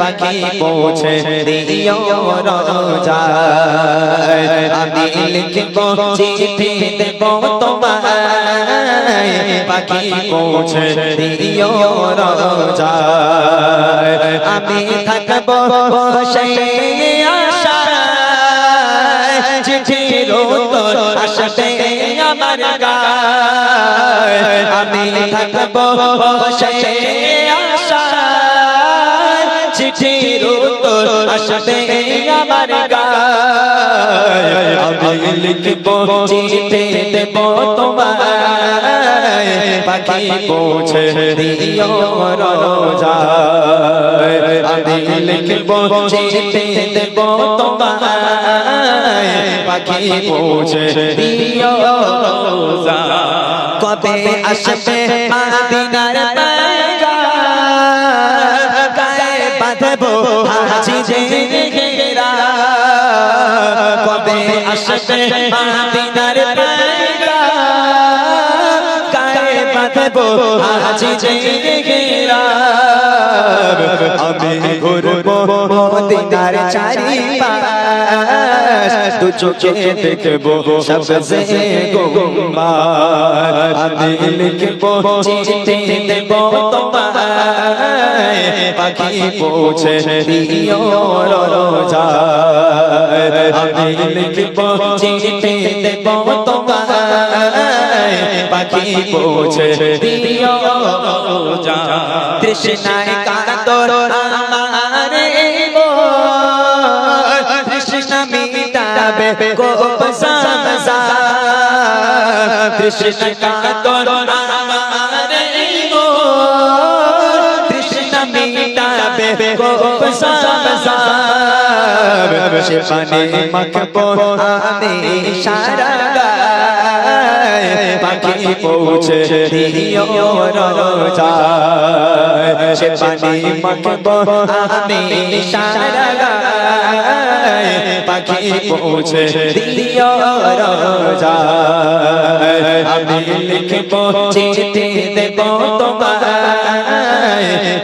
পাখি পৌঁছে দিও রোজা। আমি লিখব চিঠি দেব তোমায়। পাখি পৌঁছে দিও রোজা। আমি থাকব বসে আশা চিঠির আমার গায়। আমি থাকব বসে আসবে আমার গায়। আমি লিখব চিঠি দেব তোমায়। পাখি পৌঁছে দিও রোজা আমি লিখব চিঠি দেব তোমায়। পাখি পৌঁছে দিও রোজা কবে আসবে আসবে মাদিনার পায়গা। গায়ে বাঁধবো হাজি জেগেরা আমি ঘুরবো মদিনার চারিপাশ, দু চোখে দেখব সবসে পাখি পৌঁছে আমি লিখব চিঠি দেব তোমায় পাখি পৌঁছে দিও রোজা তৃষ্ণায় কাতর আমারে মোর তৃষ্ণা মিটাবে গোপ সামসা তৃষ্ণা কাতর আমারে মোর তৃষ্ণা মিটাবে গোপ সামসা সে পানে মাখবো আমি সারা পাখি পৌঁছে সে পানি মাখবো আমি সারা পাখি পৌঁছে আমি লিখব চিঠি দেব তোমায়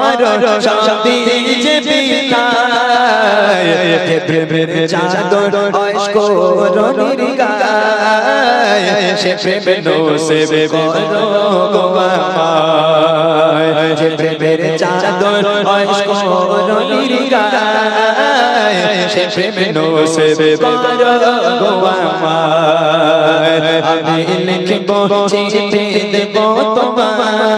জীবন মার সবই যে বিদায় প্রেমের চাদর আমি লিখব চিঠি দেব তোমায়।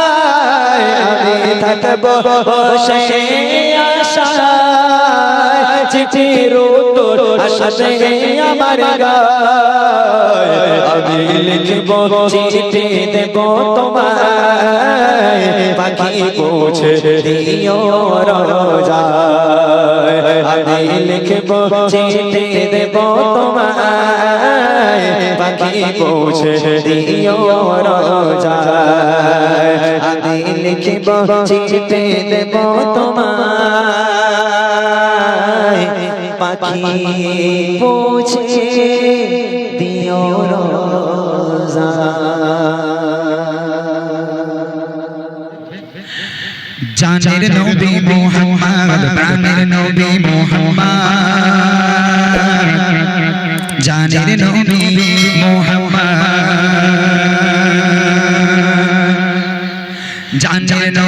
আমি থাকব বসে আশা চিঠির উত্তর আসবে আমার আমি লিখব চিঠি দেব তোমায়, পাখি পৌঁছে দিও রোজা আমি লিখব চিঠি দেব পাখি পৌঁছে দিও বাঁচিতে দেব তোমায়। পাখি পৌঁছে দিও রোজা। জানের নবী মোহাম্মদ প্রাণের নবী মোহাম্মদ। জানের নবী মোহাম্মদ জানে না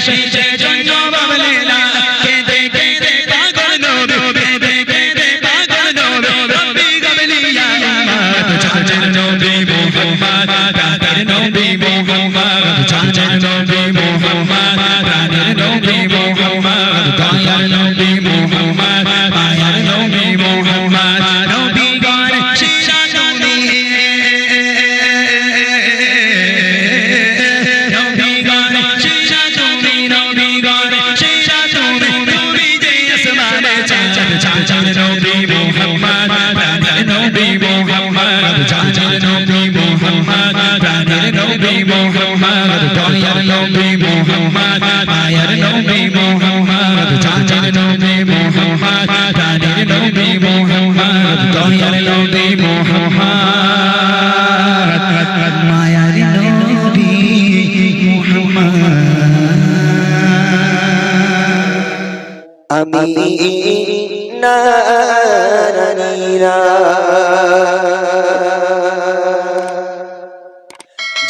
সেই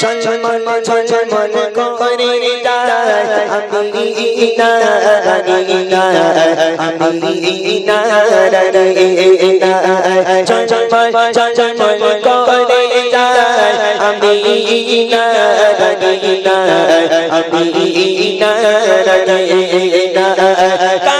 ঝলমল ঝলমল করে আমি ঝলমল ঝলমল করে আমি আমি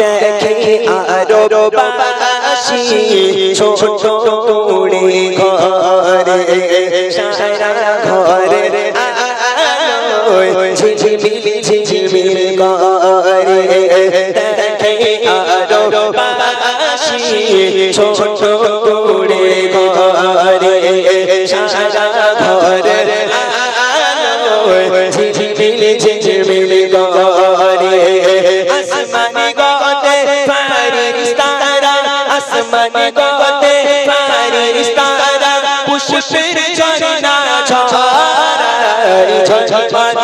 দেখে আরও বাসি ছোট ছোট করে ঘরে সারা ঘরে ঝিঝিমিল ঝিঝিমিল আসমানি গতে ফারিস্তারা আসমানি গতে ফারিস্তারা পুষ্পের ঝরনা ঝরাই ঝলমল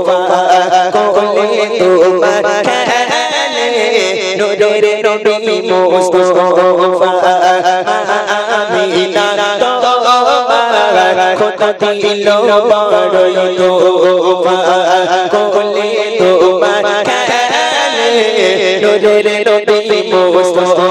নবী মুস্তফা আমিনা কথা দিল বড়ই তোফা কোলে তোমার খেলে নূরের নবী মুস্তাফা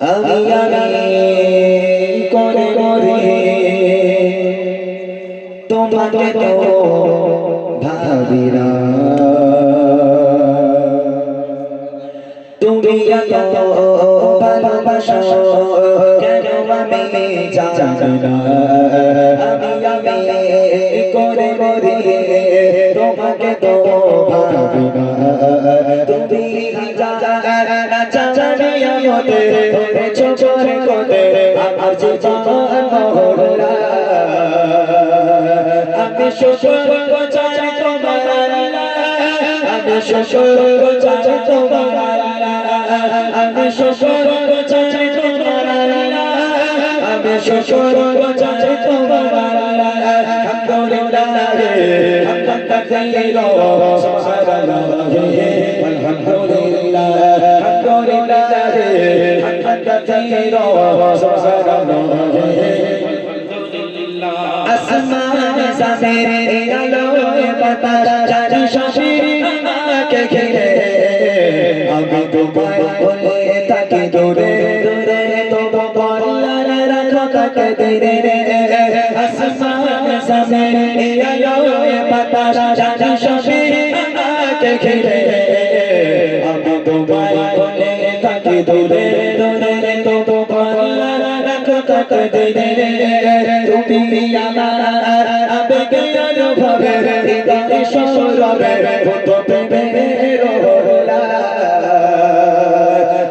আমি করে করে তোমাকে তো ভাবিরা তুমি ভালোবাসো কেন না। তুমি জানি আমাকে ধরেছো করে করে আমার জীবন মহলা আমি শুকর গোচার তোমার আমি শ্বশুর চাই তোমার আমি শ্বশুর চাই তোমার আমি শ্বশুর চাই তোমার আলহামদুলিল্লাহ হামদান কাসীরা সুবহানাল্লাহ আসমান সামনে আলোয় বাতাস জানি শাশির আমাকে ঘিরে আমি তোমায় বলে থাকি দূরে দূরে তবু বলার রাখো কাকে দিরে আসমান সামনে আলোয় বাতাস জানি শাশির আমাকে ঘিরে আমি তোমায় বলে থাকি দূরে দূরে তবু তুমি আমার আবেগে অনুভবে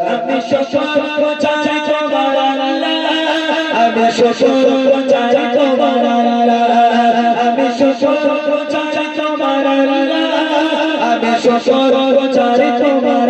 আমি শ্বশুর চাই তোমার আমি শ্বশুর চাই তোমার আমি শ্বশুর চাই তোমার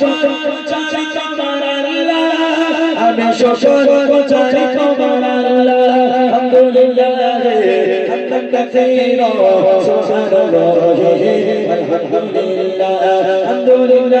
চাই তোমার আমি শ্বশুর চাই তোমার সুবহানাল্লাহ আলহামদুলিল্লাহ। আলহামদুলিল্লাহ।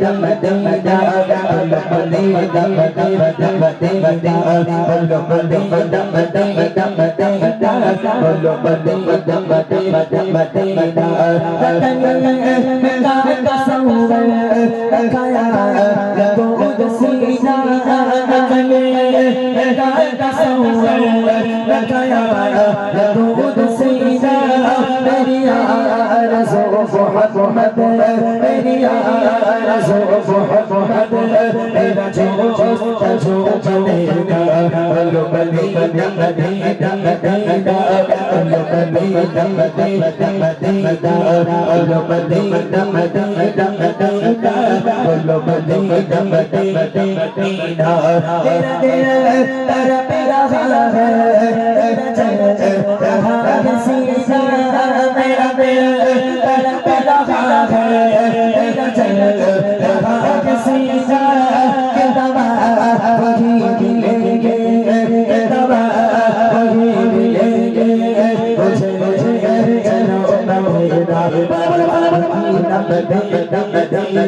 dam dam da balapade balapade balapade balapade balapade balapade da balapade balapade balapade da satang ka ka sawar kaya ko dasina ka ka sawar kaya محمد میریا رسول محمد میرا جوش جوش مدینہ بلو مدینہ مدینہ مدینہ بلو مدینہ مدینہ مدینہ بلو مدینہ مدینہ مدینہ بلو مدینہ مدینہ مدینہ تیرا تیرا تیرا پیرا خلا ہے تیرا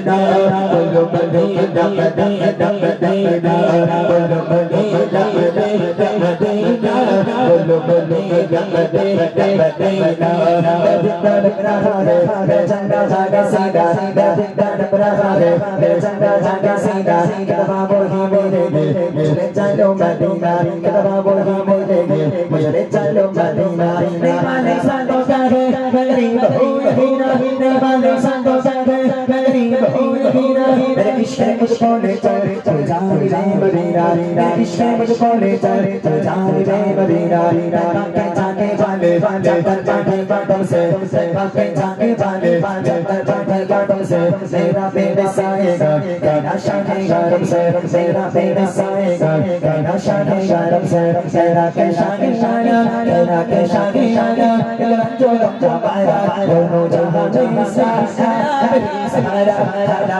da bolo bolo da da da da da bolo bolo da da da da bolo bolo da da da da Chanda jaga sida, sida sida dabra hare. Chanda jaga sida, sida babo hi mere ne. Mujhe chalo madina, sida babo hi mere ne. Mujhe chalo madina, ne mane santo jahe, ne bahune hi na hi ne mane santo jahe. Medina মেরে ইশকে মুঝকোনে চল চল জানি রে Medina মেরে ইশকে মুঝকোনে চল চল জানি রে মদিনা কাকে চাকে वाले जब तक बैठे गाटों से काके चाके वाले जब तक बैठे गाटों से मेरा पेड़ साएगा कहना शाने गरम से मेरा पेड़ साएगा कहना शाने गरम से मेरा के शाने शाना मेरा के शाने शाना लम जो लम जो बारा दोनों जहां जहां सारा सारा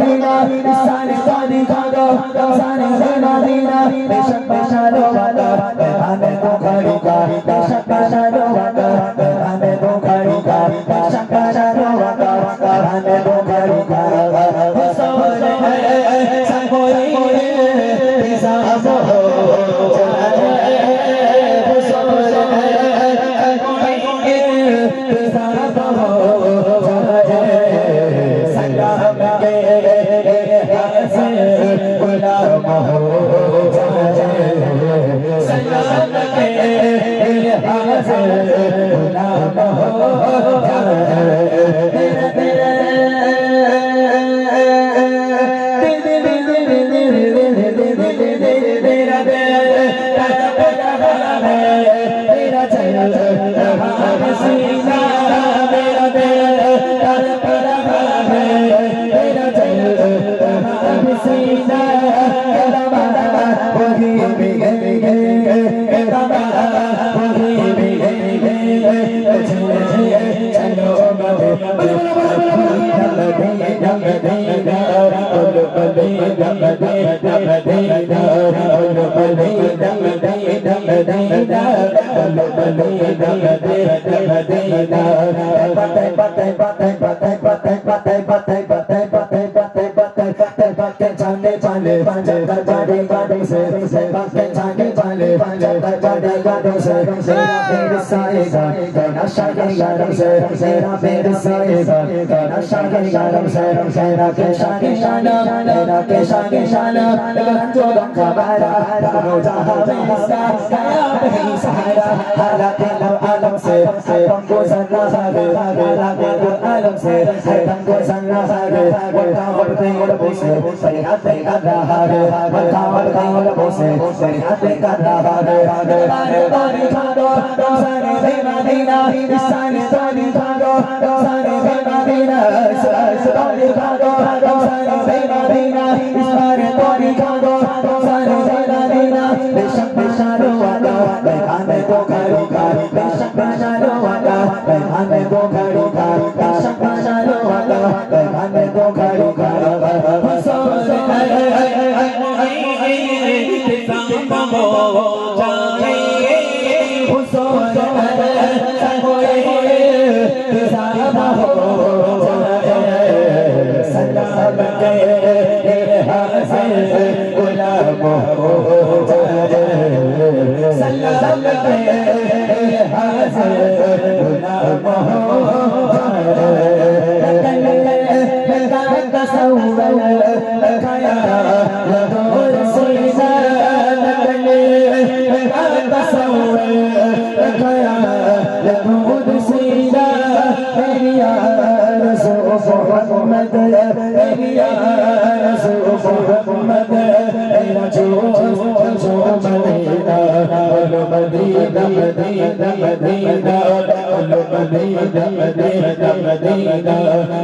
মদিনা ইসানে জানি খাদো ইসানে জানি মদিনা। বেশক বেশালো বাদা মেহানে বুখারি কা বেশক বেশালো Sai नशा के गरम से तेरा मेरे सारे पर नशा के गरम से तेरा केशा के शानम तेरा केशा के शानम लगन जो दम खबारा राजा हमेशा सहारा हालात alam se hai tam ko sanna sabe sabe sabe ko alam se hai tam ko sanna sabe wata wata ngol bose sari hate kada habe wata wata ngol bose sari hate kada habe habe bani bani thado thado sare se madina sare sare thado thado sare se madina sare sare thado thado sare se madina को खड़ी कर शमशानो hello हमें को खड़ी कर हसन संभो जाने हुसन सलाम सलाम محمد يا رسول محمد. مدينة مدينة مدينة. كل مدينة مدينة مدينة.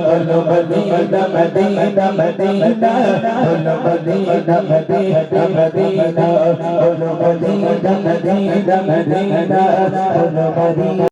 كل مدينة مدينة مدينة. كل مدينة مدينة مدينة. كل مدينة مدينة مدينة. كل مدينة.